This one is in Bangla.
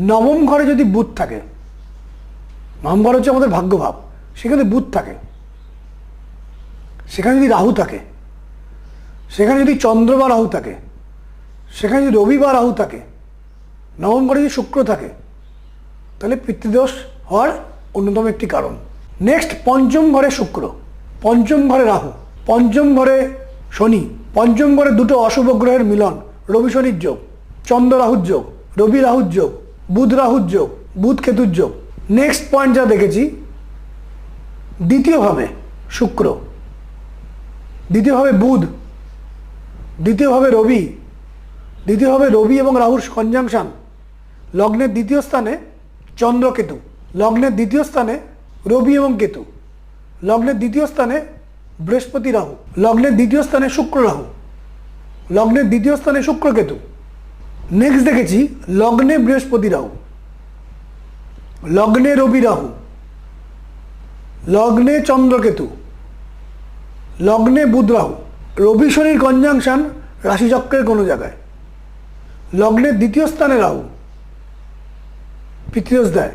নবম ঘরে যদি বুধ থাকে, নবম ঘর হচ্ছে আমাদের ভাগ্যভাব, সেখানে বুধ থাকে। সেখানে যদি রাহু থাকে, সেখানে যদি চন্দ্র বা রাহু থাকে, সেখানে যদি রবি বা রাহু থাকে, নবম ঘরে যদি শুক্র থাকে, তাহলে পিতৃদোষ হওয়ার অন্যতম একটি কারণ। নেক্সট পঞ্চম ঘরে শুক্র, পঞ্চম ঘরে রাহু, পঞ্চম ঘরে শনি, পঞ্চম ঘরে দুটো অশুভ গ্রহের মিলন, রবি শনির যোগ, চন্দ্র রাহুর যোগ, রবি রাহুর যোগ। বুধ রাহুর যোগ, বুধ কেতুর যোগ। নেক্সট পয়েন্ট যা দেখেছি, দ্বিতীয়ভাবে শুক্র। দ্বিতীয়ভাবে বুধ, দ্বিতীয়ভাবে রবি দ্বিতীয়ভাবে রবি এবং রাহুর কনজাংশন লগ্নের দ্বিতীয় স্থানে চন্দ্রকেতু লগ্নের দ্বিতীয় স্থানে রবি এবং কেতু। লগ্নের দ্বিতীয় স্থানে বৃহস্পতি রাহু, লগ্নের দ্বিতীয় স্থানে শুক্র রাহু। লগ্নের দ্বিতীয় স্থানে শুক্র কেতু। নেক্সট দেখেছি, লগ্নে বৃহস্পতি রাহু। লগ্নে রবি রাহু। লগ্নে চন্দ্রকেতু। লগ্নে বুধ রাহু। রবি শনির কনজাংশন রাশিচক্রের কোনো জায়গায়। লগ্নের দ্বিতীয় স্থানে রাহু। পিতৃদোষ দেয়।